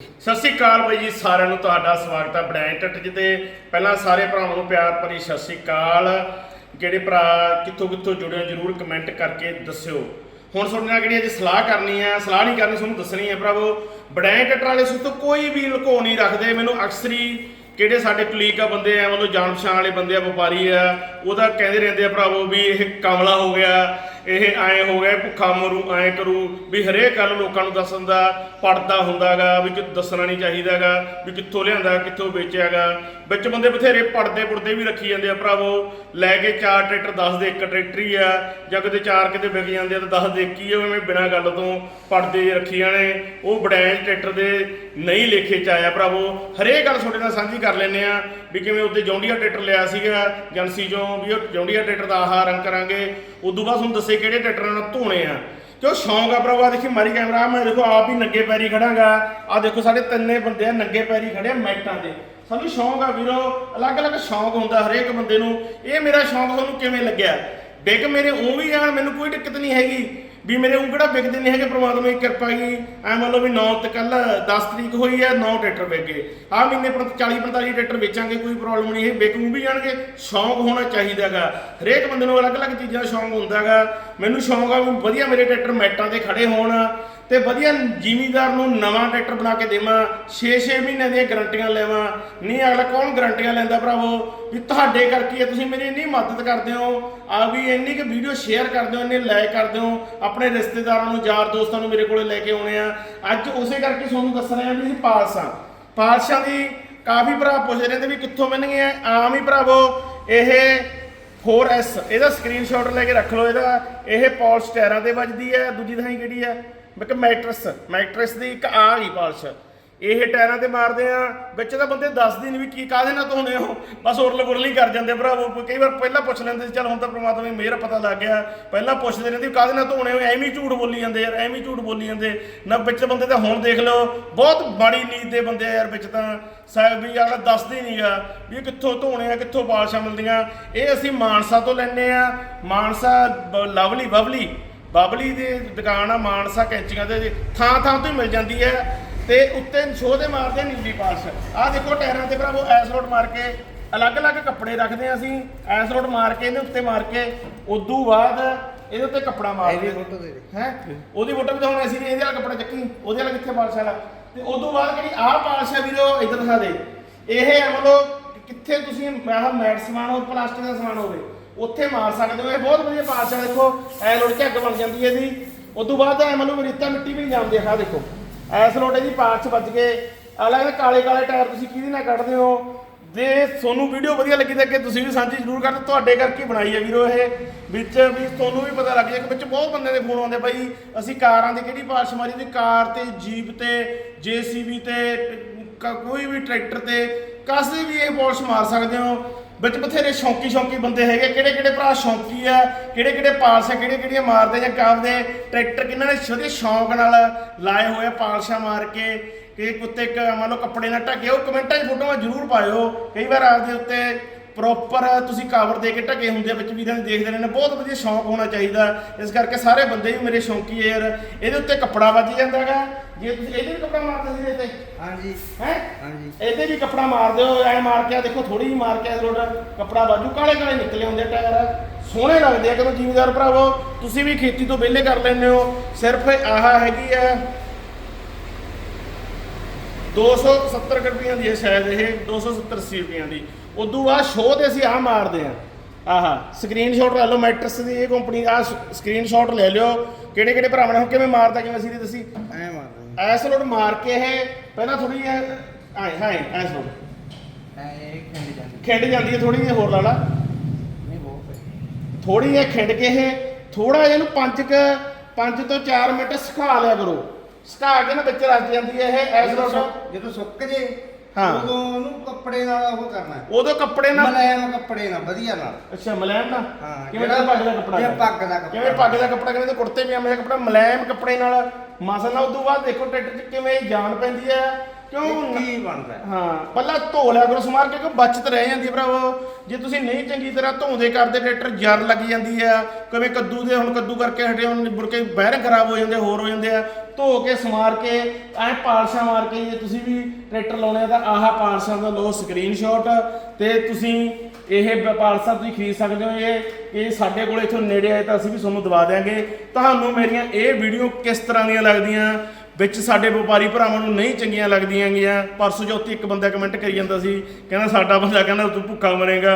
ਸਤਿ ਸ਼੍ਰੀ ਅਕਾਲ ਬਾਈ ਜੀ, ਸਾਰਿਆਂ ਨੂੰ ਤੁਹਾਡਾ ਸਵਾਗਤ ਹੈ ਬੜੈਂ ਟੱਟ ਜੀ ਤੇ ਪਹਿਲਾਂ ਸਾਰੇ ਭਰਾਵਾਂ ਨੂੰ ਪਿਆਰ ਭਰੀ ਸਤਿ ਸ਼੍ਰੀ ਅਕਾਲ। ਜਿਹੜੇ ਭਰਾ ਕਿੱਥੋਂ ਕਿੱਥੋਂ ਜੁੜੇ ਜਰੂਰ ਕਮੈਂਟ ਕਰਕੇ ਦੱਸਿਓ। ਹੁਣ ਤੁਹਾਡੇ ਨਾਲ ਜਿਹੜੀ ਅੱਜ ਸਲਾਹ ਕਰਨੀ ਹੈ, ਸਲਾਹ ਨਹੀਂ ਕਰਨੀ, ਤੁਹਾਨੂੰ ਦੱਸਣੀ ਹੈ ਭਰਾਵੋ। ਬੜੈਂ ਟੱਟਰ ਵਾਲੇ ਸੁ ਕੋਈ ਵੀ ਲੁਕੋ ਨਹੀਂ ਰੱਖਦੇ। ਮੈਨੂੰ ਅਕਸਰੀ ਕਿਹੜੇ ਸਾਡੇ ਕਲੀਕ ਆ ਬੰਦੇ ਆ, ਮਤਲਬ ਜਾਣ ਪਛਾਣ ਵਾਲੇ ਬੰਦੇ ਆ, ਵਪਾਰੀ ਆ, ਉਹਦਾ ਕਹਿੰਦੇ ਰਹਿੰਦੇ ਆ ਭਰਾਵੋ ਵੀ ਇਹ ਕਮਲਾ ਹੋ ਗਿਆ। ਇਹ ਐ ਹੋ ਗਿਆ ਭੁੱਖਾ ਮਰੂ, ਐ ਕਰੂ, ਵੀ ਹਰੇਕ ਗੱਲ ਲੋਕਾਂ ਨੂੰ ਦੱਸਣ ਦਾ ਪੜਦਾ ਹੁੰਦਾਗਾ, ਵੀ ਕਿ ਦੱਸਣਾ ਨਹੀਂ ਚਾਹੀਦਾਗਾ, ਵੀ ਕਿੱਥੋਂ ਲਿਆਂਦਾ, ਕਿੱਥੋਂ ਵੇਚਿਆਗਾ। ਵਿੱਚ ਬੰਦੇ ਬਥੇਰੇ ਪੜਦੇ ਪੁੜਦੇ ਵੀ ਰੱਖੀ ਜਾਂਦੇ ਆ ਭਰਾਵੋ। ਲੈ ਕੇ ਚਾਰ ਟਰੈਕਟਰ ਦੱਸ ਦੇ, ਇੱਕ ਟਰੈਕਟਰ ਹੀ ਆ। ਜਾਂ ਕਿਤੇ ਚਾਰ ਕਿਤੇ ਵਿਕ ਜਾਂਦੇ ਆ, ਤਾਂ ਦੱਸ ਦੇ, ਕੀ ਆ ਐਵੇਂ ਬਿਨਾਂ ਗੱਲ ਤੋਂ ਪੜਦੇ ਜਿਹੇ ਰੱਖੀ ਜਾਣੇ। ਉਹ ਬੜੈਂਜ ਟਰੈਕਟਰ ਦੇ ਨਹੀਂ ਲੇਖੇ ਚ ਆਇਆ ਭਰਾਵੋ। ਹਰੇਕ ਗੱਲ ਤੁਹਾਡੇ ਨਾਲ ਸਾਂਝੀ ਕਰ ਲੈਂਦੇ ਆ ਵੀ ਕਿਵੇਂ ਉੱਤੇ ਜੌਂਡੀਆ ਟਰੈਕਟਰ ਲਿਆ ਸੀਗਾ, ਏਜੰਸੀ ਚੋਂ ਵੀ ਉਹ ਜੌਂਡੀਆ ਟਰੈਕਟਰ ਦਾ ਆਹ ਰੰਗ ਕਰਾਂਗੇ। ਉਦੋਂ ਬਾਅਦ ਤੁਹਾਨੂੰ ਦੱਸੇ ਕਿਹੜੇ ਟਰੈਕਟਰਾਂ ਨਾਲ ਧੋਣੇ ਆ। ਕਿਉਂ ਸ਼ੌਂਕ ਆ ਭਰਾਵਾ? ਦੇਖੀ ਮਾਰੀ ਕੈਮਰਾ ਮੈਂ ਦੇਖੋ ਆਪ ਹੀ ਨੰਗੇ ਪੈਰੀ ਖੜਾਂਗਾ। ਆ ਦੇਖੋ ਸਾਡੇ ਤਿੰਨੇ ਬੰਦੇ ਆ ਨੰਗੇ ਪੈਰੀ ਖੜੇ ਆ ਮੈਟਾਂ ਤੇ ਸਾਨੂੰ ਸ਼ੌਂਕ ਆ ਵੀਰੋ, ਅਲੱਗ-ਅਲੱਗ ਸ਼ੌਂਕ ਹੁੰਦਾ ਹਰੇਕ ਬੰਦੇ ਨੂੰ। ਇਹ ਮੇਰਾ ਸ਼ੌਂਕ ਤੁਹਾਨੂੰ ਕਿਵੇਂ ਲੱਗਿਆ? ਡਿੱਗ ਮੇਰੇ ਉਹ ਵੀ ਜਾਣ, ਮੈਨੂੰ ਕੋਈ ਦਿੱਕਤ ਨਹੀਂ ਹੈਗੀ। ਵੀ ਮੇਰੇ ਉਹ ਵਿਕਦੇ ਨਹੀਂ ਹੈਗੇ ਪ੍ਰਮਾਤਮਾ ਦੀ ਕਿਰਪਾ ਹੈਗੀ ਐ ਮੰਨ ਲਓ ਵੀ 9 ਤੇ ਕੱਲ 10 ਤਰੀਕ ਹੋਈ ਹੈ 9 ਟਰੈਕਟਰ ਵਿਕੇ ਆ ਮਹੀਨੇ ਪਰ 40 45 ਟਰੈਕਟਰ ਵੇਚਾਂਗੇ, ਕੋਈ ਪ੍ਰੋਬਲਮ ਨਹੀਂ, ਇਹ ਵਿਕੂ ਵੀ ਜਾਣਗੇ। ਸ਼ੌਂਕ ਹੋਣਾ ਚਾਹੀਦਾਗਾ ਹਰੇਕ ਬੰਦੇ ਨੂੰ ਅਲੱਗ-ਅਲੱਗ ਚੀਜ਼ਾਂ ਦਾ ਸ਼ੌਂਕ ਹੁੰਦਾਗਾ ਮੈਨੂੰ ਸ਼ੌਂਕ ਆ ਵੀ ਵਧੀਆ ਮੇਰੇ ਟਰੈਕਟਰ ਮੈਟਾਂ ਤੇ ਖੜੇ ਹੋਣ। ਤੇ ਵਧੀਆ ਜ਼ਿਮੀਦਾਰ ਨੂੰ ਨਵਾਂ ਟਰੈਕਟਰ ਬਣਾ ਕੇ ਦੇਵਾਂ 6-6 ਮਹੀਨੇ ਦੀਆਂ ਗਰੰਟੀਆਂ ਲੈਵਾਂ। ਨਹੀਂ, ਅਗਲਾ ਕੌਣ ਗਰੰਟੀਆਂ ਲੈਂਦਾ ਭਰਾਵੋ? ਵੀ ਤੁਹਾਡੇ ਕਰਕੇ ਤੁਸੀਂ ਮੇਰੀ ਇੰਨੀ ਮਦਦ ਕਰਦੇ ਹੋ। ਆ ਵੀ ਇੰਨੀ ਕਿ ਵੀਡੀਓ ਸ਼ੇਅਰ ਕਰਦੇ ਹੋ, ਇੰਨੇ ਲਾਈਕ ਕਰਦੇ ਹੋ। ਆਪਣੇ ਰਿਸ਼ਤੇਦਾਰਾਂ ਨੂੰ, ਯਾਰ ਦੋਸਤਾਂ ਨੂੰ ਮੇਰੇ ਕੋਲੇ ਲੈ ਕੇ ਆਉਣੇ ਆ। ਅੱਜ ਉਸੇ ਕਰਕੇ ਤੁਹਾਨੂੰ ਦੱਸ ਰਹੇ ਆ ਵੀ ਅਸੀਂ ਪਾਲਸਾਂ। ਪਾਲਸਾਂ ਦੀ ਕਾਫੀ ਭਰਾ ਪੁੱਛ ਰਹੇ ਨੇ ਵੀ ਕਿੱਥੋਂ ਮਿਲਣਗੇ ਆਮ ਹੀ ਭਰਾਵੋ, ਇਹ 4S ਇਹਦਾ ਸਕਰੀਨਸ਼ਾਟ ਲੈ ਕੇ ਰੱਖ ਲਓ ਇਹਦਾ। ਇਹ ਪਾਲਿਸ਼ ਟਾਇਰਾਂ ਤੇ ਵੱਜਦੀ ਹੈ, ਦੂਜੀ ਥਾਂ ਕਿਹੜੀ ਹੈ? ਮੈਂ ਕਿ ਮੈਟਰਸ ਮੈਟਰਸ ਦੀ ਇੱਕ ਆ ਗਈ ਪਾਲਿਸ਼। ਇਹ ਟਾਇਰਾਂ ਤੇ ਮਾਰਦੇ ਆ, ਵਿੱਚ ਤਾਂ ਬੰਦੇ ਦੱਸਦੇ ਨਹੀਂ ਵੀ ਕੀ ਕਾਹਦੇ ਨਾਲ ਧੋਣੇ ਹੋ ਬਸ ਉਰਲ ਗੁਰਲੀ ਕਰ ਜਾਂਦੇ ਭਰਾਵੋ, ਕਈ ਵਾਰ ਪਹਿਲਾਂ ਪੁੱਛ ਲੈਂਦੇ ਸੀ, ਚੱਲ ਹੁਣ ਤਾਂ ਪ੍ਰਮਾਤਮਾ ਦੀ ਮਿਹਰ ਪਤਾ ਲੱਗ ਗਿਆ। ਪਹਿਲਾਂ ਪੁੱਛਦੇ ਰਹਿੰਦੇ ਵੀ ਕਾਹਦੇ ਨਾਲ ਧੋਣੇ ਹੋ ਐਵੇਂ ਝੂਠ ਬੋਲੀ ਜਾਂਦੇ ਯਾਰ, ਐਵੇਂ ਝੂਠ ਬੋਲੀ ਜਾਂਦੇ। ਨਾ ਵਿੱਚ ਬੰਦੇ ਤਾਂ ਹੁਣ ਦੇਖ ਲਓ, ਬਹੁਤ ਮਾੜੀ ਨੀਤ ਦੇ ਬੰਦੇ ਆ ਯਾਰ ਵਿੱਚ ਤਾਂ। ਸਾਹਿਬ ਵੀ ਯਾਰ ਦੱਸਦੇ ਨਹੀਂਗਾ ਵੀ ਇਹ ਕਿੱਥੋਂ ਧੋਣੇ ਆ, ਕਿੱਥੋਂ ਬਾਲਸ਼ਾਂ ਮਿਲਦੀਆਂ। ਇਹ ਅਸੀਂ ਮਾਨਸਾ ਤੋਂ ਲੈਨੇ ਆ, ਮਾਨਸਾ ਬ- ਲਵਲੀ, ਬਵਲੀ। ਬਬਲੀ ਦੀ ਦੁਕਾਨ ਆ ਮਾਨਸਾ ਕੈਂਚੀਆਂ ਦੇ ਥਾਂ ਥਾਂ ਤੋਂ ਹੀ ਮਿਲ ਜਾਂਦੀ ਹੈ ਤੇ ਉੱਤੇ ਸ਼ੋਅ ਦੇ ਮਾਰਦੇ ਨੀਲੀ ਪਾਸ ਆਹ ਦੇਖੋ ਟਾਇਰਾਂ ਤੇ ਭਰਾਵੋ ਐਸ ਰੋਡ ਮਾਰ ਕੇ ਅਲੱਗ-ਅਲੱਗ ਕੱਪੜੇ ਰੱਖਦੇ ਆ ਅਸੀਂ। ਐਸ ਰੋਡ ਮਾਰ ਕੇ ਇਹਦੇ ਉੱਤੇ ਮਾਰ ਕੇ ਉਦੋਂ ਬਾਅਦ ਇਹਦੇ ਉੱਤੇ ਕੱਪੜਾ ਮਾਰਦੇ। ਹੈ? ਉਹਦੀ ਫੋਟੋ ਵੀ ਤਾਂ ਹੁਣ ਅਸੀਂ ਇਹਦੇ ਵਾਲਾ ਕੱਪੜਾ ਚੱਕੀ ਉਹਦੇ ਵਾਲਾ ਕਿੱਥੇ ਪਾਲਸ਼ ਵਾਲਾ? ਤੇ ਉਦੋਂ ਬਾਅਦ ਜਿਹੜੀ ਆਹ ਪਾਲਸ਼ ਆ ਵੀਰੋ ਇਧਰ ਦਿਖਾ ਦੇ। ਇਹ ਹੈ ਮਤਲਬ ਕਿੱਥੇ ਤੁਸੀਂ ਆਹ ਮੈਟ ਸਮਾਨ ਹੋ ਪਲਾਸਟਿਕ ਦਾ ਸਮਾਨ ਹੋਵੇ। ਉੱਥੇ ਮਾਰ ਸਕਦੇ ਹੋ। ਇਹ ਬਹੁਤ ਵਧੀਆ ਪਾਰਸ਼ ਆ ਦੇਖੋ, ਐ ਲੋੜ ਝੱਗ ਬਣ ਜਾਂਦੀ ਹੈ ਇਹਦੀ ਉਦੋਂ ਬਾਅਦ ਐ ਮਤਲਬ ਰੇਤਾ ਮਿੱਟੀ ਵੀ ਨਹੀਂ ਜਾਂਦੀ ਆ ਦੇਖੋ। ਐਸ ਲੋਟੇ ਦੀ ਪਾਰਸ਼ ਵੱਜ ਕੇ ਅਲੱਗ ਕਾਲੇ ਕਾਲੇ ਟਾਇਰ ਤੁਸੀਂ ਕਿਹਦੇ ਨਾਲ ਕੱਢਦੇ ਹੋ? ਜੇ ਤੁਹਾਨੂੰ ਵੀਡੀਓ ਵਧੀਆ ਲੱਗੀ ਤਾਂ ਅੱਗੇ ਤੁਸੀਂ ਵੀ ਸਾਂਝੀ ਜ਼ਰੂਰ ਕਰਨਾ। ਤੁਹਾਡੇ ਕਰਕੇ ਬਣਾਈ ਹੈ ਵੀਰੋ ਇਹ। ਵਿੱਚ ਵੀ ਤੁਹਾਨੂੰ ਵੀ ਪਤਾ ਲੱਗ ਜਾਏ ਕਿ ਵਿੱਚ ਬਹੁਤ ਬੰਦੇ ਦੇ ਫੋਨ ਆਉਂਦੇ। ਬਾਈ ਅਸੀਂ ਕਾਰਾਂ ਦੀ ਕਿਹੜੀ ਪਾਰਸ਼ ਮਾਰੀ ਦੀ? ਕਾਰ ਤੇ, ਜੀਪ ਤੇ, ਜੀਸੀਬੀ ਤੇ ਕੋਈ ਵੀ ਟਰੈਕਟਰ ਤੇ। ਕਾਸੇ ਵੀ ਇਹ ਪਾਲਿਸ਼ ਮਾਰ ਸਕਦੇ ਹੋ। ਵਿੱਚ ਬਥੇਰੇ ਸ਼ੌਂਕੀ ਸ਼ੌਂਕੀ ਬੰਦੇ ਹੈਗੇ ਕਿਹੜੇ ਕਿਹੜੇ ਭਰਾ ਸ਼ੌਂਕੀ ਆ, ਕਿਹੜੇ ਕਿਹੜੇ ਪਾਲਸ਼ਾਂ ਕਿਹੜੇ ਕਿਹੜੀਆਂ ਮਾਰਦੇ ਜਾਂ ਕਾਪਦੇ ਟਰੈਕਟਰ ਕਿਹਨਾਂ ਨੇ ਸ਼ੁਦੇ ਸ਼ੌਂਕ ਨਾਲ ਲਾਏ ਹੋਏ ਆ ਪਾਲਸ਼ਾਂ ਮਾਰ ਕੇ, ਕਿ ਕੁੱਤੇ ਕ ਮੰਨ ਲਓ ਕੱਪੜੇ ਨਾਲ ਢੱਕੇ, ਉਹ ਕਮੈਂਟਾਂ 'ਚ ਫੋਟੋਆਂ ਜ਼ਰੂਰ ਪਾਇਓ। ਕਈ ਵਾਰ ਆਪਦੇ ਉੱਤੇ ਪ੍ਰੋਪਰ ਤੁਸੀਂ ਕਵਰ ਦੇ ਕੇ ਢੱਕੇ ਹੁੰਦੇ ਆ, ਵਿੱਚ ਵੀਰਾਂ ਦੇ ਦੇਖਦੇ ਰਹਿੰਦੇ ਬਹੁਤ ਵਧੀਆ ਸ਼ੌਂਕ ਹੋਣਾ ਚਾਹੀਦਾ। ਇਸ ਕਰਕੇ ਸਾਰੇ ਬੰਦੇ ਵੀ ਮੇਰੇ ਸ਼ੌਂਕੀ ਆ ਯਾਰ। ਇਹਦੇ ਉੱਤੇ ਕੱਪੜਾ ਵੱਜ ਜਾਂਦਾਗਾ ਜੇ ਤੁਸੀਂ ਇਹਦੇ ਵੀ ਕੱਪੜਾ ਮਾਰਦੇ ਸੀ ਇਹਦੇ ਤੇ ਹਾਂਜੀ। ਹੈ? ਹਾਂਜੀ। ਇਹਦੇ ਵੀ ਕੱਪੜਾ ਮਾਰ ਦਿਓ ਐ ਮਾਰ ਕੇ ਦੇਖੋ ਥੋੜੀ ਜਿਹੀ ਮਾਰ ਕੇ ਰੋਡ। ਕੱਪੜਾ ਬਾਜੂ ਕਾਲੇ ਕਾਲੇ ਨਿਕਲੇ ਹੁੰਦੇ ਟਾਇਰ। ਸੋਹਣੇ ਲੱਗਦੇ ਆ ਕਦੋਂ ਜ਼ਿਮੀਦਾਰ ਭਰਾਵੋ ਤੁਸੀਂ ਵੀ ਖੇਤੀ ਤੋਂ ਵਿਹਲੇ ਕਰ ਲੈਂਦੇ ਹੋ। ਸਿਰਫ ਆਹ ਹੈਗੀ ਆ 270 ਕੁ ਰੁਪਈਆਂ ਦੀ ਹੈ ਸ਼ਾਇਦ ਇਹ 270 80 ਰੁਪਈਆਂ ਦੀ। ਉਦੋਂ ਬਾਅਦ ਸ਼ੋਅ ਤੇ ਅਸੀਂ ਆਹ ਮਾਰਦੇ ਆ। ਆਹ ਸਕਰੀਨਸ਼ਾਟ ਲੈ ਲਓ ਮੈਟਰਸ ਦੀ ਇਹ ਕੰਪਨੀ ਆ ਸਕਰੀਨਸ਼ਾਟ ਲੈ ਲਿਓ। ਕਿਹੜੇ ਕਿਹੜੇ ਭਰਾਵਾਂ ਨੇ ਹੁਣ ਕਿਵੇਂ ਮਾਰਦਾ ਕਿਵੇਂ ਅਸੀਂ ਦੱਸੀ? ਐ ਮਾਰਦਾ ਐਸ ਲੋਡ ਮਾਰ ਕੇ ਇਹ ਪਹਿਲਾਂ ਥੋੜੀ ਆਏ ਹਾਏ ਐਸ ਲੋਡ। ਐ ਇਹ ਖੰਡ ਜਾਂਦੀ ਖਿੰਡ ਜਾਂਦੀ ਹੈ ਥੋੜੀ ਜਿਹੀ ਹੋਰ ਲਾ ਲਾ। ਨਹੀਂ ਬਹੁਤ ਹੈ ਥੋੜੀ ਜਿਹੀ ਖਿੰਡ ਕੇ ਇਹ ਥੋੜਾ ਜਿਹਾ ਇਹਨੂੰ 5 ਕ 5 ਤੋਂ 4 ਮਿੰਟ ਸੁਕਾ ਲਿਆ ਕਰੋ। ਸੁਕਾ ਕੇ ਨਾ ਵਿੱਚ ਰਸ ਜਾਂਦੀ ਹੈ ਇਹ ਐਸ ਲੋਡ। ਜਦੋਂ ਸੁੱਕ ਜੇ ਹਾਂ। ਉਦੋਂ ਉਹਨੂੰ ਕੱਪੜੇ ਨਾਲ ਉਹ ਕਰਨਾ ਹੈ। ਉਦੋਂ ਕੱਪੜੇ ਨਾਲ ਮਲਾਇਮ ਕੱਪੜੇ ਨਾਲ ਵਧੀਆ ਨਾਲ ਅੱਛਾ ਮਲੈਮ ਨਾ ਹਾਂ, ਕਿਵੇਂ ਜਿਹੜਾ ਪੱਗ ਦਾ ਕੱਪੜਾ ਜਿਵੇਂ ਪੱਗ ਦਾ ਕੱਪੜਾ। ਕਿਵੇਂ ਪੱਗ ਦਾ ਕੱਪੜਾ ਕਿਵੇਂ ਤੇ ਕੁੜਤੇ ਪਜਾਮੇ ਦਾ ਕੱਪੜਾ ਮਲੈਮ ਕੱਪੜੇ ਨਾਲ ਮਸਲ ਨਾਲ ਉਦੋਂ ਬਾਅਦ ਦੇਖੋ ਟਰੈਕਟਰ 'ਚ ਕਿਵੇਂ ਜਾਨ ਪੈਂਦੀ ਹੈ ਕਿਉਂ ਕੀ ਬਣਦਾ ਹਾਂ? ਪਹਿਲਾਂ ਧੋ ਲਿਆ ਕਰੋ ਸਮਾਰ, ਕਿਉਂਕਿ ਕਿ ਬਚਤ ਰਹਿ ਜਾਂਦੀ ਹੈ ਭਰਾਵੋ। ਜੇ ਤੁਸੀਂ ਨਹੀਂ ਚੰਗੀ ਤਰ੍ਹਾਂ ਧੋਂਦੇ, ਕਰਦੇ ਟਰੈਕਟਰ ਜਰ ਲੱਗ ਜਾਂਦੀ ਆ ਕਿਵੇਂ ਕੱਦੂ ਦੇ ਹੁਣ ਕੱਦੂ ਕਰਕੇ ਹਟੇ, ਹੁਣ ਮੁੜ ਕੇ ਬੈਰਿੰਗ ਖਰਾਬ ਹੋ ਜਾਂਦੇ, ਹੋਰ ਹੋ ਜਾਂਦੇ ਆ। ਧੋ ਕੇ, ਸਮਾਰ ਕੇ, ਐ ਪਾਲਸ਼ਾਂ ਮਾਰ ਕੇ ਜੇ ਤੁਸੀਂ ਵੀ ਟਰੈਕਟਰ ਲਾਉਣੇ ਆ, ਤਾਂ ਆਹ ਪਾਲਸ਼ਾਂ ਦਾ ਲਓ ਸਕਰੀਨਸ਼ਾਟ ਤੇ ਤੁਸੀਂ ਇਹ ਬ- ਪਾਲਸਾ ਤੁਸੀਂ ਖਰੀਦ ਸਕਦੇ ਹੋ। ਇਹ ਇਹ ਸਾਡੇ ਕੋਲ ਇੱਥੋਂ ਨੇੜੇ ਆਏ ਤਾਂ ਅਸੀਂ ਵੀ ਤੁਹਾਨੂੰ ਦਵਾ ਦਿਆਂਗੇ। ਤੁਹਾਨੂੰ ਮੇਰੀਆਂ ਇਹ ਵੀਡੀਓ ਕਿਸ ਤਰ੍ਹਾਂ ਦੀਆਂ ਲੱਗਦੀਆਂ? ਵਿੱਚ ਸਾਡੇ ਵਪਾਰੀ ਭਰਾਵਾਂ ਨੂੰ ਨਹੀਂ ਚੰਗੀਆਂ ਲੱਗਦੀਆਂ ਗੀਆਂ ਪਰਸੋਂ ਜੋਤੀ ਇੱਕ ਬੰਦਾ ਕਮੈਂਟ ਕਰੀ ਜਾਂਦਾ ਸੀ, ਕਹਿੰਦਾ ਸਾਡਾ ਬੰਦਾ ਕਹਿੰਦਾ ਤੂੰ ਭੁੱਖਾ ਮਰੇਗਾ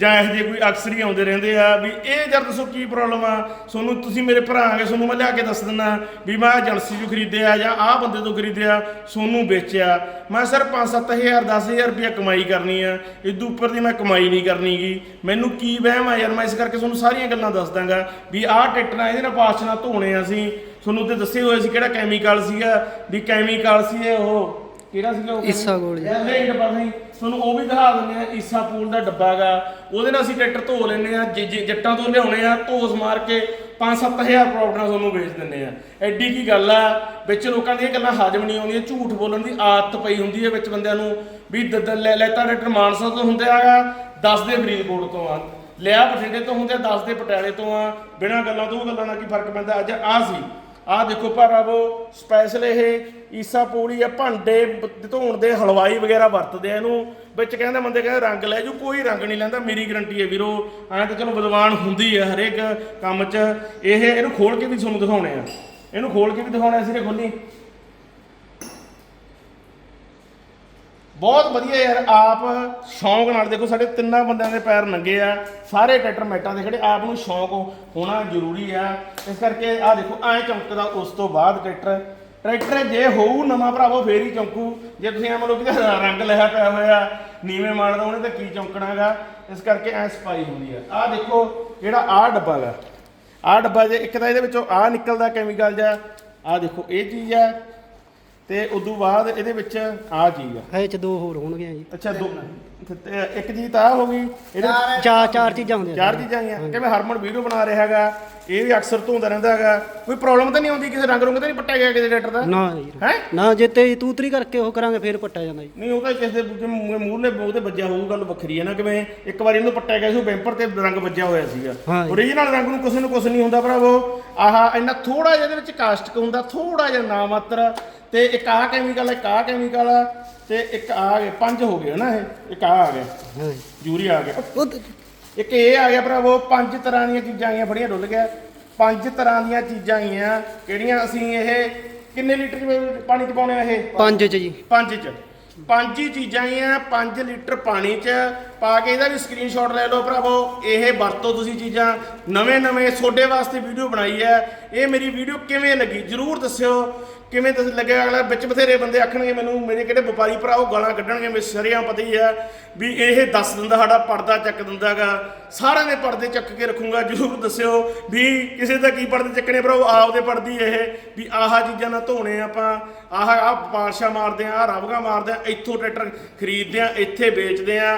ਜਾਂ ਇਹੋ ਜਿਹੇ ਕੋਈ ਅਕਸਰ ਹੀ ਆਉਂਦੇ ਰਹਿੰਦੇ ਆ ਵੀ ਇਹ ਜਦ ਦੱਸੋ ਕੀ ਪ੍ਰੋਬਲਮ ਆ? ਤੁਹਾਨੂੰ ਤੁਸੀਂ ਮੇਰੇ ਭਰਾ ਆਗੇ ਤੁਹਾਨੂੰ ਮੈਂ ਲਿਆ ਕੇ ਦੱਸ ਦਿੰਦਾ ਵੀ ਮੈਂ ਆਹ ਏਜੰਸੀ ਤੋਂ ਖਰੀਦਿਆ ਜਾਂ ਆਹ ਬੰਦੇ ਤੋਂ ਖਰੀਦਿਆ ਤੁਹਾਨੂੰ ਵੇਚਿਆ। ਮੈਂ ਸਰ 5-7000 10000 ਰੁਪਇਆ ਕਮਾਈ ਕਰਨੀ ਆ। ਇਦੋਂ ਉੱਪਰ ਦੀ ਮੈਂ ਕਮਾਈ ਨਹੀਂ ਕਰਨੀਗੀ ਮੈਨੂੰ ਕੀ ਵਹਿਮ ਆ ਯਾਰ, ਮੈਂ ਇਸ ਕਰਕੇ ਤੁਹਾਨੂੰ ਸਾਰੀਆਂ ਗੱਲਾਂ ਦੱਸ ਦਾਂਗਾ ਵੀ ਆਹ ਟਰੈਕਟਰਾਂ ਇਹਦੇ ਨਾਲ ਪਾਸ ਨਾਲ ਧੋਣੇ ਆ ਅਸੀਂ। ਤੁਹਾਨੂੰ ਉੱਤੇ ਦੱਸੇ ਹੋਏ ਸੀ ਕਿਹੜਾ ਕੈਮੀਕਲ ਸੀਗਾ ਵੀ ਕੈਮੀਕਲ ਸੀ ਇਹ ਉਹ ਕਿਹੜਾ ਸੀਗਾ ਉਹ ਈਸਾ ਗੋਲੀ। ਨਹੀਂ ਡੱਬਾ ਨਹੀਂ। ਤੁਹਾਨੂੰ ਉਹ ਵੀ ਦਿਖਾ ਦਿੰਦੇ ਆ ਈਸਾ ਪੂਲ ਦਾ ਡੱਬਾ ਗਾ ਉਹਦੇ ਨਾਲ ਅਸੀਂ ਟਰੈਕਟਰ ਧੋ ਲੈਂਦੇ ਆ ਜੱਟਾਂ ਤੋਂ ਲਿਆਉਣੇ ਆ ਧੋਸ ਮਾਰ ਕੇ 5-7000 ਪ੍ਰੋਡਕਟਾਂ ਤੁਹਾਨੂੰ ਵੇਚ ਦਿੰਦੇ ਆ ਐਡੀ ਕੀ ਗੱਲ ਆ ਵਿੱਚ ਲੋਕਾਂ ਦੀਆਂ ਗੱਲਾਂ ਹਾਜ਼ਮ ਨਹੀਂ ਆਉਂਦੀਆਂ ਝੂਠ ਬੋਲਣ ਦੀ ਆਦਤ ਪਈ ਹੁੰਦੀ ਹੈ ਵਿੱਚ ਬੰਦਿਆਂ ਨੂੰ ਵੀ ਲੈ ਲੈਤਾ ਟਰੈਕਟਰ ਮਾਨਸਾ ਤੋਂ ਹੁੰਦੇ ਆਗਾ 10 ਦੇ ਫਰੀਦਕੋਟ ਤੋਂ ਆ। ਲਿਆ ਬਠਿੰਡੇ ਤੋਂ ਹੁੰਦੇ 10 ਦੇ ਪਟਿਆਲੇ ਤੋਂ ਆ। ਬਿਨਾਂ ਗੱਲਾਂ ਤੋਂ ਉਹ ਗੱਲਾਂ ਨਾਲ ਕੀ ਫ਼ਰਕ ਪੈਂਦਾ? ਅੱਜ ਆ ਸੀ। ਆਹ ਦੇਖੋ ਭਰਾਵੋ ਸਪੈਸ਼ਲ ਇਹ ਈਸਾ ਪੂੜੀ ਆ, ਭਾਂਡੇ ਧੋਣ ਦੇ, ਹਲਵਾਈ ਵਗੈਰਾ ਵਰਤਦੇ ਆ ਇਹਨੂੰ। ਵਿੱਚ ਕਹਿੰਦੇ, ਬੰਦੇ ਕਹਿੰਦੇ, ਰੰਗ ਲੈ ਜੂ ਕੋਈ ਰੰਗ ਨਹੀਂ ਲੈਂਦਾ, ਮੇਰੀ ਗਰੰਟੀ ਹੈ ਵੀਰੋ। ਐਂ ਤਾਂ ਚਲੋ ਵਿਦਵਾਨ ਹੁੰਦੀ ਹੈ ਹਰੇਕ ਕੰਮ 'ਚ। ਇਹ, ਇਹਨੂੰ ਖੋਲ ਕੇ ਵੀ ਤੁਹਾਨੂੰ ਦਿਖਾਉਣੇ ਆ। ਇਹਨੂੰ ਖੋਲ ਕੇ ਵੀ ਦਿਖਾਉਣੇ ਅਸੀਂ ਨੇ ਖੋਲੀ ਬਹੁਤ ਵਧੀਆ ਯਾਰ, ਆਪ ਸ਼ੌਂਕ ਨਾਲ ਦੇਖੋ, ਸਾਡੇ ਤਿੰਨਾਂ ਬੰਦਿਆਂ ਦੇ ਪੈਰ ਨੰਗੇ ਆ, ਸਾਰੇ ਟਰੈਕਟਰ ਮੈਟਾਂ ਦੇ ਖੜੇ, ਆਪ ਨੂੰ ਸ਼ੌਂਕ ਹੋਣਾ ਜ਼ਰੂਰੀ ਆ। ਇਸ ਕਰਕੇ ਆ ਦੇਖੋ, ਐਂ ਚਮਕਦਾ ਉਸ ਤੋਂ ਬਾਅਦ ਟਰੈਕਟਰ। ਟਰੈਕਟਰ ਜੇ ਹੋਊ, ਨਵਾਂ ਭਰਾਵੋ, ਫੇਰ ਹੀ ਚੌਂਕੂ ਜੇ ਤੁਸੀਂ ਐਂ ਮੰਨ ਲਓ ਰੰਗ ਲਿਆ ਪਿਆ ਹੋਇਆ, ਨੀਵੇਂ ਮਾਰਦਾ ਉਹਨੇ, ਤਾਂ ਕੀ ਚਮਕਣਾਗਾ? ਇਸ ਕਰਕੇ ਐ ਸਫ਼ਾਈ ਹੁੰਦੀ ਆ। ਆ ਦੇਖੋ, ਜਿਹੜਾ ਆ ਡੱਬਾ ਗਾ। ਆ ਡੱਬਾ ਜੇ ਇੱਕ ਤਾਂ ਇਹਦੇ ਵਿੱਚੋਂ ਆ ਨਿਕਲਦਾ ਕੈਮੀਕਲ ਜਾਂ? ਆ ਦੇਖੋ, ਇਹ ਚੀਜ਼ ਆ। ਤੇ ਉਦੋਂ ਬਾਅਦ ਇਹਦੇ ਵਿੱਚ ਆ ਚੀਜ਼ ਆ। ਇਹ ਚ ਦੋ ਹੋਰ ਹੋਣਗੀਆਂ ਜੀ। ਅੱਛਾ ਦੋ। ਤੇ- ਇੱਕ ਚੀਜ਼ ਤਾਂ ਆਹ ਹੋ ਗਈ। ਇਹਦੇ ਚਾਰ ਚਾਰ ਚੀਜ਼ਾਂ ਹੁੰਦੀਆਂ ਚਾਰ ਚੀਜ਼ਾਂ ਆਈਆਂ। ਕਿਵੇਂ ਹਰਮਨ ਵੀਡੀਓ ਬਣਾ ਰਿਹਾ ਹੈਗਾ? ਇਹ ਵੀ ਅਕਸਰ ਧੋਂਦਾ ਰਹਿੰਦਾ ਹੈਗਾ। ਕੋਈ ਪ੍ਰੋਬਲਮ ਤਾਂ ਨਹੀਂ ਆਉਂਦੀ ਕਿਸੇ ਰੰਗ ਰੁੰਗ ਤਾਂ ਨਹੀਂ ਪੱਟਿਆ ਗਿਆ ਕਿਸੇ ਟਰੈਕਟਰ ਦਾ? ਨਾ ਜੀ ਹੈ ਨਾ ਜੇ ਤੇ ਤੂਤਰੀ ਕਰਕੇ ਉਹ ਕਰਾਂਗੇ ਫੇਰ ਪੱਟਿਆ ਜਾਂਦਾ ਜੀ। ਨਹੀਂ ਉਹ ਤਾਂ ਕਿਸੇ ਮੂਹਰੇ ਉਹਦੇ ਵੱਜਿਆ ਹੋਊ ਗੱਲ ਵੱਖਰੀ ਹੈ ਨਾ। ਕਿਵੇਂ ਇੱਕ ਵਾਰੀ ਇਹਨੂੰ ਪੱਟਿਆ ਗਿਆ ਸੀ ਉਹ ਬੈਂਪਰ ਤੇ ਰੰਗ ਵੱਜਿਆ ਹੋਇਆ ਸੀਗਾ। ਹਾਂ। ਓਰੀਜਨਲ ਰੰਗ ਨੂੰ ਕਿਸੇ ਨੂੰ ਕੁਝ ਨਹੀਂ ਹੁੰਦਾ ਭਰਾਵੋ। ਆਹ ਇੰਨਾ ਥੋੜਾ ਜਿਹਾ ਇਹਦੇ ਵਿੱਚ ਕਾਸਟਿਕ ਹੁੰਦਾ ਥੋੜਾ ਜਿਹਾ ਨਾ ਮਾਤਰ। ਤੇ ਇੱਕ ਆਹ ਕੈਮੀਕਲ ਇੱਕ ਆਹ ਕੈਮੀਕਲ ਤੇ ਇੱਕ ਆ ਗਏ ਪੰਜ ਹੋ ਗਏ ਨਾ ਇਹ। ਇੱਕ ਆਹ ਆ ਗਿਆ। ਹਾਂ। ਯੂਰੀਆ ਆ ਗਿਆ। ਤੇ- ਇੱਕ ਇਹ ਆ ਗਿਆ ਭਰਾਵੋ ਪੰਜ ਤਰ੍ਹਾਂ ਦੀਆਂ ਚੀਜ਼ਾਂ ਆਈਆਂ ਫੜੀਆਂ ਡੁੱਲ ਗਿਆ। ਪੰਜ ਤਰ੍ਹਾਂ ਦੀਆਂ ਚੀਜ਼ਾਂ ਆਈਆਂ ਕਿਹੜੀਆਂ ਅਸੀਂ ਇਹ ਕਿੰਨੇ ਲੀਟਰ ਚ ਪਾਣੀ ਚ ਪਾਉਣੇ ਆ ਇਹ? ਪੰਜ ਚ ਜੀ। ਪੰਜ ਚ। ਪੰਜ ਹੀ ਚੀਜ਼ਾਂ ਆਈਆਂ 5 ਲੀਟਰ ਪਾਣੀ ਚ ਪਾ ਕੇ ਇਹਦਾ ਵੀ ਸਕਰੀਨਸ਼ਾਟ ਲੈ ਲਓ ਭਰਾਵੋ। ਇਹ ਵਰਤੋ ਤੁਸੀਂ ਚੀਜ਼ਾਂ ਨਵੇਂ ਨਵੇਂ ਤੁਹਾਡੇ ਵਾਸਤੇ ਵੀਡੀਓ ਬਣਾਈ ਹੈ। ਇਹ ਮੇਰੀ ਵੀਡੀਓ ਕਿਵੇਂ ਲੱਗੀ? ਜਰੂਰ ਦੱਸਿਓ। ਕਿਵੇਂ ਦੱਸ ਲੱਗਿਆ? ਅਗਲਾ ਵਿੱਚ ਬਥੇਰੇ ਬੰਦੇ ਆਖਣਗੇ ਮੈਨੂੰ, ਮੇਰੇ ਕਿਹੜੇ ਵਪਾਰੀ ਭਰਾ ਉਹ ਗਾਲਾਂ ਕੱਢਣਗੇ, ਮੇਰੇ ਸਰਿਆਂ ਪਤਾ ਹੀ ਆ ਵੀ ਇਹ ਦੱਸ ਦਿੰਦਾ, ਸਾਡਾ ਪਰਦਾ ਚੱਕ ਦਿੰਦਾਗਾ ਸਾਰਿਆਂ ਦੇ ਪਰਦੇ ਚੱਕ ਕੇ ਰੱਖੂੰਗਾ, ਜਰੂਰ ਦੱਸਿਓ ਵੀ ਕਿਸੇ ਦਾ ਕੀ ਪਰਦੇ ਚੱਕਣੇ ਭਰਾ ਆਪਦੇ ਪਰਦੀ ਇਹ, ਵੀ ਆਹ ਚੀਜ਼ਾਂ ਨਾਲ ਧੋਣੇ ਆਪਾਂ। ਆਹ ਆਹ ਪਾਸ਼ਾ ਮਾਰਦੇ ਆ, ਆਹ ਰਬਗਾ ਮਾਰਦੇ ਆ, ਇੱਥੋਂ ਟਰੈਕਟਰ ਖਰੀਦਦੇ ਆ, ਇੱਥੇ ਵੇਚਦੇ ਆ।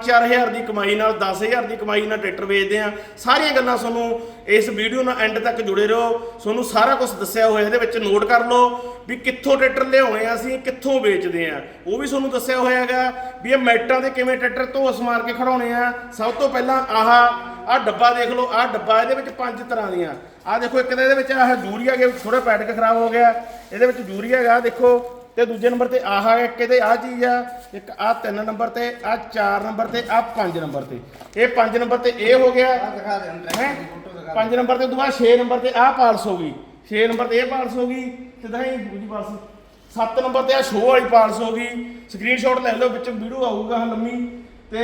5-4000 ਦੀ ਕਮਾਈ ਨਾਲ 10000 ਦੀ ਕਮਾਈ ਨਾਲ ਟਰੈਕਟਰ ਵੇਚਦੇ ਆ ਸਾਰੀਆਂ ਗੱਲਾਂ ਤੁਹਾਨੂੰ ਇਸ ਵੀਡੀਓ ਨਾਲ ਐਂਡ ਤੱਕ ਜੁੜੇ ਰਹੋ। ਤੁਹਾਨੂੰ ਸਾਰਾ ਕੁਝ ਦੱਸਿਆ ਹੋਇਆ, ਇਹਦੇ ਵਿੱਚ ਨੋਟ ਕਰ ਲਓ ਵੀ ਕਿੱਥੋਂ ਟਰੈਕਟਰ ਲਿਆਉਣੇ ਆ ਅਸੀਂ, ਕਿੱਥੋਂ ਵੇਚਦੇ ਆ। ਉਹ ਵੀ ਤੁਹਾਨੂੰ ਦੱਸਿਆ ਹੋਇਆ ਹੈਗਾ ਵੀ ਇਹ ਮੈਟਾਂ ਦੇ ਕਿਵੇਂ ਟਰੈਕਟਰ ਧੋਸ ਮਾਰ ਕੇ ਖੜਾਉਣੇ ਆ। ਸਭ ਤੋਂ ਪਹਿਲਾਂ ਆਹ ਆਹ ਡੱਬਾ ਦੇਖ ਲਓ, ਆਹ ਡੱਬਾ ਇਹਦੇ ਵਿੱਚ ਪੰਜ ਤਰ੍ਹਾਂ ਦੀਆਂ। ਆਹ ਦੇਖੋ, ਇੱਕ ਤਾਂ ਇਹਦੇ ਵਿੱਚ ਆਹ ਯੂਰੀਆ ਗਿਆ ਥੋੜਾ ਪੈਟਕ ਖਰਾਬ ਹੋ ਗਿਆ। ਇਹਦੇ ਵਿੱਚ ਯੂਰੀਆ ਹੈਗਾ, ਦੇਖੋ, ਤੇ ਦੂਜੇ ਨੰਬਰ ਤੇ ਆਹ ਹੈ ਇੱਕ, ਇਹਦੇ ਆਹ ਚੀਜ਼ ਆ। ਇੱਕ ਆਹ ਤਿੰਨ ਨੰਬਰ ਤੇ ਆਹ ਚਾਰ ਨੰਬਰ ਤੇ ਆਹ ਪੰਜ ਨੰਬਰ ਤੇ। ਇਹ ਪੰਜ ਨੰਬਰ ਤੇ ਇਹ ਹੋ ਗਿਆ। ਦਿਖਾ ਦੇ ਹੈਂ? ਟਰੈਕਟਰ ਦੀ ਫੋਟੋ ਦਿਖਾ ਪੰਜ ਨੰਬਰ ਤੇ ਦੁਬਾਰਾ 6 ਨੰਬਰ ਤੇ ਆਹ ਪਾਲਸ ਹੋ ਗਈ। 6 ਨੰਬਰ ਤੇ ਇਹ ਪਾਲਸ ਹੋ ਗਈ ਤੇ ਦਹੀਂ ਦੂਜੀ ਪਾਲਸ 7 ਨੰਬਰ ਤੇ ਆ ਸ਼ੋਅ ਵਾਲੀ ਪਾਲਸ ਹੋ ਗਈ। ਸਕਰੀਨਸ਼ਾਟ ਲੈ ਲਓ ਵਿੱਚ ਵੀਡੀਓ ਆਊਗਾ ਲੰਮੀ। ਤੇ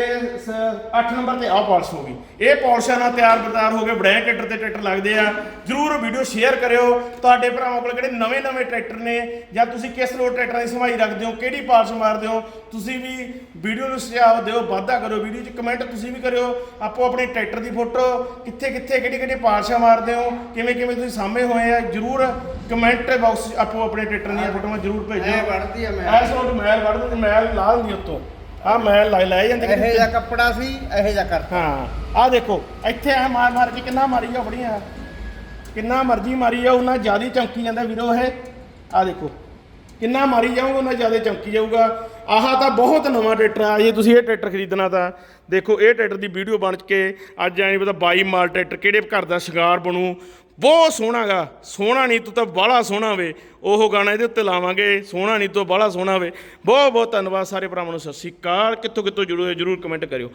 8 ਨੰਬਰ ਤੇ ਆਹ ਪਾਲਸ ਹੋ ਗਈ। ਇਹ ਪਾਲਸ਼ਾਂ ਨਾਲ ਤਿਆਰ ਬਰਦਾਰ ਹੋ ਗਏ ਬੜੈਂ ਟਰੈਕਟਰ ਤੇ ਟਰੈਕਟਰ ਲੱਗਦੇ ਆ। ਜਰੂਰ ਵੀਡੀਓ ਸ਼ੇਅਰ ਕਰਿਓ। ਤੁਹਾਡੇ ਭਰਾਵਾਂ ਕੋਲ ਕਿਹੜੇ ਨਵੇਂ ਨਵੇਂ ਟਰੈਕਟਰ ਨੇ ਜਾਂ ਤੁਸੀਂ ਕਿਸ ਰੋਡ ਟਰੈਕਟਰਾਂ ਦੀ ਸੰਭਾਈ ਰੱਖਦੇ ਹੋ ਕਿਹੜੀ ਪਾਲਸ਼ ਮਾਰਦੇ ਹੋ ਤੁਸੀਂ ਵੀ ਵੀਡੀਓ ਨੂੰ ਸੁਝਾਅ ਦਿਓ ਵਾਧਾ ਕਰੋ ਵੀਡੀਓ 'ਚ ਕਮੈਂਟ ਤੁਸੀਂ ਵੀ ਕਰਿਓ। ਆਪੋ ਆਪਣੇ ਟਰੈਕਟਰ ਦੀ ਫੋਟੋ ਕਿੱਥੇ ਕਿੱਥੇ ਕਿਹੜੀ ਕਿਹੜੀ ਪਾਲਸ਼ਾਂ ਮਾਰਦੇ ਹੋ ਕਿਵੇਂ ਕਿਵੇਂ ਤੁਸੀਂ ਸਾਹਮਣੇ ਹੋਏ ਆ ਜਰੂਰ ਕਮੈਂਟ ਬਾਕਸ 'ਚ ਆਪੋ ਆਪਣੇ ਟਰੈਕਟਰ ਦੀਆਂ ਫੋਟੋਆਂ ਜਰੂਰ ਭੇਜਿਓ। ਇਹ ਵੜਦੀ ਆ ਮੈਲ। ਐਸ ਰੋਡ ਮੈਲ ਵੜ ਮੈਲ ਲਾ ਦਿੰਦੀ ਉੱਤੋਂ। ਆ ਮੈਲ ਲੈ ਲੈ ਜਾਂਦੇ ਇਹੋ ਜਿਹਾ ਕੱਪੜਾ ਸੀ ਇਹੋ ਜਿਹਾ ਕਰ ਹਾਂ ਆ ਦੇਖੋ ਇੱਥੇ ਆ ਮਾਰ ਮਾਰ ਕੇ ਕਿੰਨਾ ਮਾਰੀ ਜਾ ਫੜੀਆਂ ਕਿੰਨਾ ਮਰਜ਼ੀ ਮਾਰੀ ਜਾ ਉਹਨਾਂ ਜ਼ਿਆਦਾ ਚਮਕੀ ਜਾਂਦਾ ਵੀਰੋ ਇਹ। ਆ ਦੇਖੋ। ਕਿੰਨਾ ਮਾਰੀ ਜਾਊਗਾ, ਉਹਨਾਂ ਜ਼ਿਆਦਾ ਚਮਕੀ ਜਾਊਗਾ। ਆਹ ਤਾਂ ਬਹੁਤ ਨਵਾਂ ਟਰੈਕਟਰ ਆ, ਜੇ ਤੁਸੀਂ ਇਹ ਟਰੈਕਟਰ ਖਰੀਦਣਾ ਤਾਂ। ਦੇਖੋ, ਇਹ ਟਰੈਕਟਰ ਦੀ ਵੀਡੀਓ ਬਣ ਕੇ ਅੱਜ ਐਂ ਪਤਾ 22 ਮਾਲ ਟਰੈਕਟਰ ਕਿਹੜੇ ਘਰ ਦਾ ਸ਼ਿੰਗਾਰ ਬਣੂ। ਬਹੁਤ ਸੋਹਣਾਗਾ ਸੋਹਣਾ ਨਹੀਂ ਤੂੰ ਤਾਂ ਬਾਹਲਾ ਸੋਹਣਾ ਵੇ। ਉਹ ਗਾਣਾ ਇਹਦੇ ਉੱਤੇ ਲਾਵਾਂਗੇ। ਸੋਹਣਾ ਨਹੀਂ ਤੂੰ ਬਾਹਲਾ ਸੋਹਣਾ ਵੇ। ਬਹੁਤ ਬਹੁਤ ਧੰਨਵਾਦ ਸਾਰੇ ਭਰਾਵਾਂ ਨੂੰ। ਸਤਿ ਸ਼੍ਰੀ ਅਕਾਲ। ਕਿੱਥੋਂ ਕਿੱਥੋਂ ਜੁੜੇ ਹੋਏ ਜਰੂਰ ਕਮੈਂਟ ਕਰਿਓ।